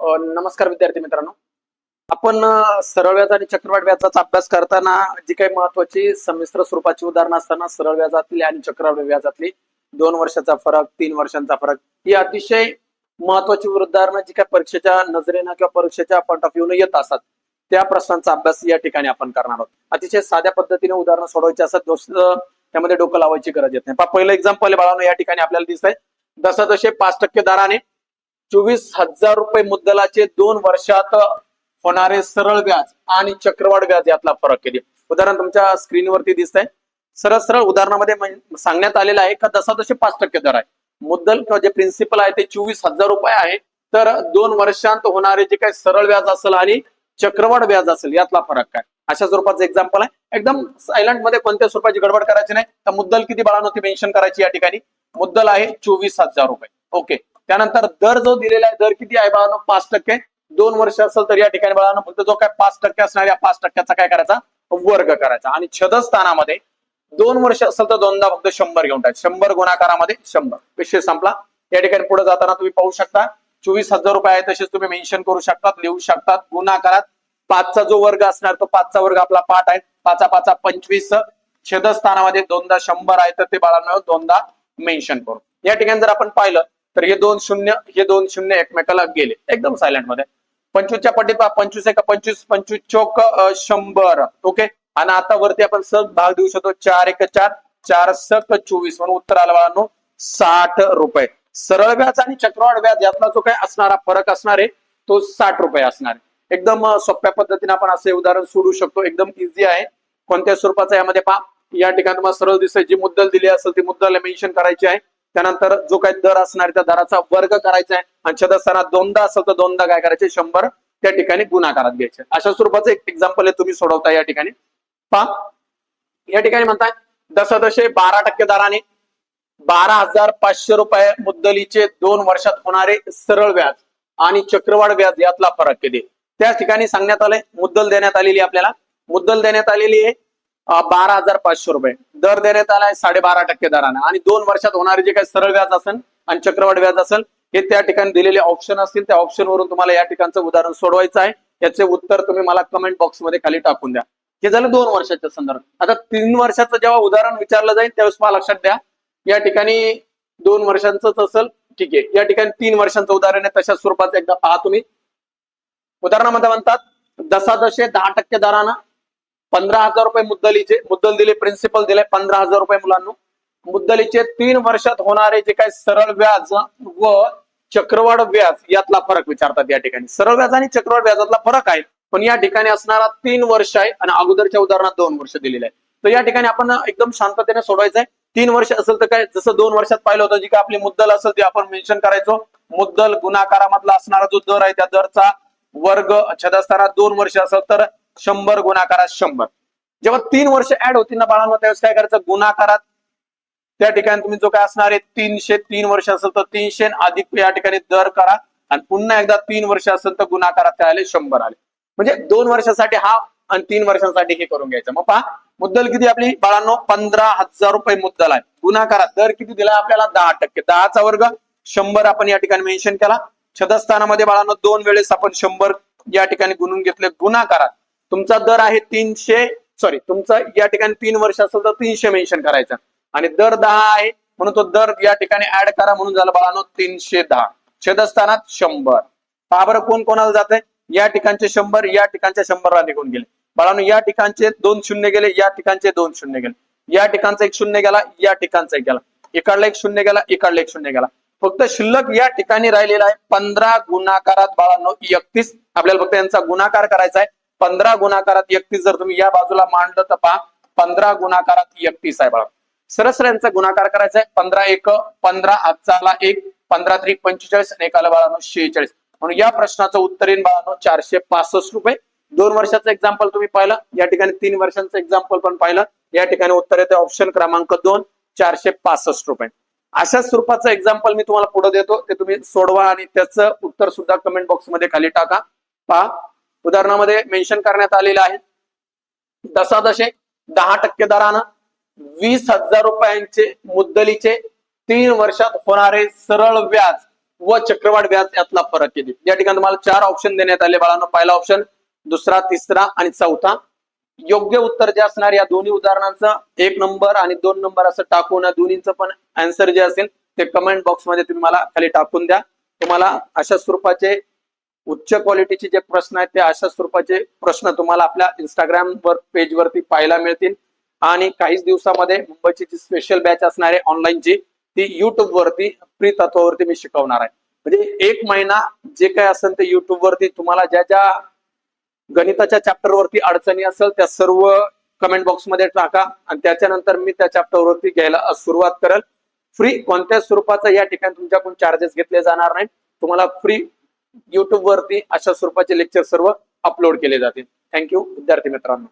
नमस्कार विद्यार्थी मित्रांनो. आपण सरळ व्याज आणि चक्रवाढ व्याजाचा अभ्यास करताना जी काही महत्वाची संमिश्र स्वरूपाची उदाहरणं असताना सरळ व्याजातली आणि चक्रवाढ व्याजातली दोन वर्षाचा फरक तीन वर्षांचा फरक ही अतिशय महत्वाची उदाहरणं जी काही परीक्षेच्या नजरेनं किंवा परीक्षेच्या पॉईंट ऑफ व्ह्यूनं येत असतात. त्या प्रश्नांचा अभ्यास या ठिकाणी आपण करणार आहोत. अतिशय साध्या पद्धतीने उदाहरणं सोडवायची असतात दोस्त त्यामध्ये डोकं लावायची गरज येत नाही. पहिलं एक्झाम्पल बाळांनो या ठिकाणी आपल्याला दिसत आहे दशादशे पाच टक्के दराने चोवीस हजार रुपये मुद्दलाचे दोन वर्षात होणारे सरळ व्याज आणि चक्रवाढ व्याज यातला फरक किती उदाहरण तुमच्या स्क्रीनवरती दिसत आहे सरळ सरळ उदाहरणामध्ये सांगण्यात आलेलं आहे का दशादशे पाच टक्के दर आहे. मुद्दल किंवा जे प्रिन्सिपल आहे ते चोवीस हजार रुपये आहे. तर दोन वर्षांत होणारे जे काही सरळ व्याज असेल आणि चक्रवाढ व्याज असेल यातला फरक काय? अशा स्वरूपाचं एक्झाम्पल आहे. एकदम सायलंटमध्ये कोणत्या स्वरूपाची गडबड करायची नाही. तर मुद्दल किती बाळांवरती मेन्शन करायची या ठिकाणी? मुद्दल आहे चोवीस हजार रुपये. ओके त्यानंतर दर जो दिलेला आहे दर किती आहे बाळांनो? पाच टक्के. दोन वर्ष असेल तर या ठिकाणी बाळांनो फक्त जो काय पाच टक्के असणार या पाच टक्क्याचा काय करायचा? वर्ग करायचा. आणि छदस्थानामध्ये दोन वर्ष असेल तर दोनदा फक्त शंभर घेऊन टाक. शंभर गुणाकारामध्ये शंभर. विषय संपला. या ठिकाणी पुढे जाताना तुम्ही पाहू शकता चोवीस हजार रुपये आहे तसेच तुम्ही मेन्शन करू शकतात लिहू शकतात गुणाकारात पाचचा जो वर्ग असणार तो पाचचा वर्ग आपला पाठ आहे. पाचा पाचा पंचवीस. छेदस्थानामध्ये दोनदा शंभर आहे तर ते बाळांनो दोनदा मेन्शन करू. या ठिकाणी जर आपण पाहिलं तर हे दोन शून्य हे दोन शून्य एकमेकाला गेले. एकदम सायलेंटमध्ये. पंचवीसच्या पट्टीत पहा, पंचवीस एक पंचवीस पंचवीस चौक शंभर. ओके? आणि आता वरती आपण सग भाग देऊ शकतो. चार एक चार चार सक चोवीस. म्हणून उत्तर आलं बाळांनो साठ रुपये. सरळ व्याज आणि चक्रवाढ व्याज यातला जो काय असणारा फरक असणार आहे तो साठ रुपये असणार. आहे एकदम सोप्या पद्धतीने आपण असे उदाहरण सोडू शकतो. एकदम इझी आहे. कोणत्या स्वरूपाचा यामध्ये पहा. या ठिकाणी तुम्हाला सरळ दिसतंय जी मुद्दल दिली असेल ती मुद्दल मेन्शन करायची आहे. त्यानंतर जो काही दर असणार आहे त्या दराचा वर्ग करायचा आहे. आणि छदस्थानात दोनदा असेल तर दोनदा काय करायचे? शंभर त्या ठिकाणी गुणाकारात घ्यायचे. अशा स्वरूपाचं एक एक्झाम्पल आहे तुम्ही सोडवता या ठिकाणी. पहा. या ठिकाणी म्हणताय दशदशे बारा टक्के दराने बारा हजार पाचशे रुपये मुद्दलीचे दोन वर्षात होणारे सरळ व्याज आणि चक्रवाढ व्याज यातला फरक किती त्या ठिकाणी सांगण्यात आलंय मुद्दल देण्यात आलेली आहे आपल्याला. मुद्दल देण्यात आलेली आहे बारा हजार पाचशे रुपये. दर देण्यात आलाय साडेबारा टक्के दराने. आणि दोन वर्षात होणारे जे काही सरळ व्याज असेल आणि चक्रवाढ व्याज असेल हे त्या ठिकाणी दिलेले ऑप्शन असतील. त्या ऑप्शनवरून तुम्हाला या ठिकाणचं उदाहरण सोडवायचं आहे. याचे उत्तर तुम्ही मला कमेंट बॉक्समध्ये खाली टाकून द्या. हे झालं दोन वर्षाच्या संदर्भात. आता तीन वर्षाचं जेव्हा उदाहरण विचारलं जाईल त्यावेळेस मला लक्षात द्या. या ठिकाणी दोन वर्षांचंच असेल ठीक आहे. या ठिकाणी तीन वर्षांचं उदाहरण आहे तशा स्वरूपाचं एकदा पहा तुम्ही. उदाहरणामध्ये म्हणतात दशादशे दहा टक्के दरानं पंधरा हजार रुपये मुद्दलीचे मुद्दल दिले प्रिन्सिपल दिले पंधरा हजार रुपये मुलांना. मुद्दलीचे तीन वर्षात होणारे जे काही सरळ व्याज व चक्रवाढ व्याज यातला फरक विचारतात या ठिकाणी. सरळ व्याज आणि चक्रवाढ व्याजातला फरक आहे पण या ठिकाणी असणारा तीन वर्ष आहे आणि अगोदरच्या उदाहरणात दोन वर्ष दिलेले आहे. तर या ठिकाणी आपण एकदम शांततेने सोडवायचं आहे तीन वर्ष असेल तर काय जसं दोन वर्षात पाहिलं होतं जी काय आपली मुद्दल असेल ती आपण मेन्शन करायचो. मुद्दल गुणाकारामधला असणारा जो दर आहे त्या दरचा वर्ग छदस्थानात दोन वर्ष असेल तर शंभर गुणाकारात शंभर. जेव्हा तीन वर्ष ऍड होतील ना बाळांवर त्यावेळेस काय करायचं? गुणाकारात. त्या ठिकाणी तुम्ही जो काय असणार आहे तीनशे तीन वर्ष असेल तर तीनशे अधिक या ठिकाणी दर करा. आणि पुन्हा एकदा तीन वर्ष असेल तर गुणाकारात काय आले? शंभर आले. म्हणजे दोन वर्षासाठी हा आणि तीन वर्षांसाठी हे करून घ्यायचं. मग पहा मुद्दल किती आपली? बाळांनो पंधरा हजार रुपये मुद्दल आहे. गुणाकारात. दर किती दिला? आपल्याला दहा टक्के. दहाचा वर्ग शंभर आपण या ठिकाणी मेन्शन केला. छदस्थानामध्ये बाळांनो दोन वेळेस आपण शंभर या ठिकाणी गुणून घेतले. गुणाकारात. तुमचा दर आहे तीनशे सॉरी तुमचा या ठिकाणी तीन वर्ष असेल तर तीनशे मेन्शन करायचं. आणि दर दहा आहे म्हणून तो दर या ठिकाणी ऍड करा म्हणून झालं बाळानो तीनशे दहा. छेदस्थानात शंभर. पहा बरं कोण कोणाला जाते या ठिकाणचे शंभर या ठिकाणच्या शंभरला निघून गेले. बाळानो या ठिकाणचे दोन शून्य गेले या ठिकाणचे दोन शून्य गेले. या ठिकाणचा एक शून्य गेला या ठिकाणचा एक गेला. इकडला एक शून्य गेला इकडला एक शून्य गेला. फक्त शिल्लक या ठिकाणी राहिलेला आहे पंधरा गुणाकारात बाळांनो एकतीस. आपल्याला फक्त यांचा गुणाकार करायचा आहे. पंधरा गुणाकारात एकतीस जर तुम्ही या बाजूला मांडलं तर पहा पंधरा गुणाकारात एकतीस आहे बघा. सरसर यांचा गुणाकार करायचा आहे पंधरा एक पंधरा आजचाला एक पंधरा त्रिक पंचेचाळीस आणि एकाला बाळांनो शेहेचाळीस. म्हणून या प्रश्नाचं उत्तर येईल बाळांनो चारशे पासष्ट रुपये. दोन वर्षाचं एक्झाम्पल तुम्ही पाहिलं या ठिकाणी तीन वर्षांचं एक्झाम्पल पण पाहिलं. या ठिकाणी उत्तर येते ऑप्शन क्रमांक दोन चारशे पासष्ट रुपये. अशाच स्वरूपाचं एक्झाम्पल मी तुम्हाला पुढे देतो. ते तुम्ही सोडवा आणि त्याचं उत्तर सुद्धा कमेंट बॉक्समध्ये खाली टाका. पहा उदाहरणामध्ये मेन्शन करण्यात आलेलं आहे. दशादशे दहा टक्के दरानं वीस हजार रुपयांचे मुद्दलीचे तीन वर्षात होणारे सरळ व्याज व चक्रवाढ व्याज यातला फरक किती या ठिकाणी तुम्हाला चार ऑप्शन देण्यात आले बाळांनो. पहिला ऑप्शन दुसरा तिसरा आणि चौथा. योग्य उत्तर जे असणार या दोन्ही उदाहरणांचं एक नंबर आणि दोन नंबर असं टाकून या दोन्हीचं पण आन्सर जे असेल ते कमेंट बॉक्समध्ये तुम्ही मला खाली टाकून द्या. तुम्हाला अशा स्वरूपाचे उच्च क्वालिटीचे जे प्रश्न आहेत ते अशा स्वरूपाचे प्रश्न तुम्हाला आपल्या इंस्टाग्राम वर पेज वरती पाहायला मिळतील. आणि काहीच दिवसामध्ये मुंबईची जी स्पेशल बॅच असणार आहे ऑनलाईनची ती युट्यूब वरती फ्री तत्वावरती मी शिकवणार आहे. म्हणजे एक महिना जे काय असेल ते युट्यूब वरती तुम्हाला ज्या ज्या गणिताच्या चॅप्टर वरती अडचणी असेल त्या सर्व कमेंट बॉक्समध्ये टाका. आणि त्याच्यानंतर मी त्या चॅप्टर वरती घ्यायला सुरुवात करेल. फ्री कोणत्याच स्वरूपाचा या ठिकाणी तुमच्याकडून चार्जेस घेतले जाणार नाही तुम्हाला फ्री युट्यूबवरती अशा स्वरूपाचे लेक्चर सर्व अपलोड केले जातील. थँक्यू विद्यार्थी मित्रांनो.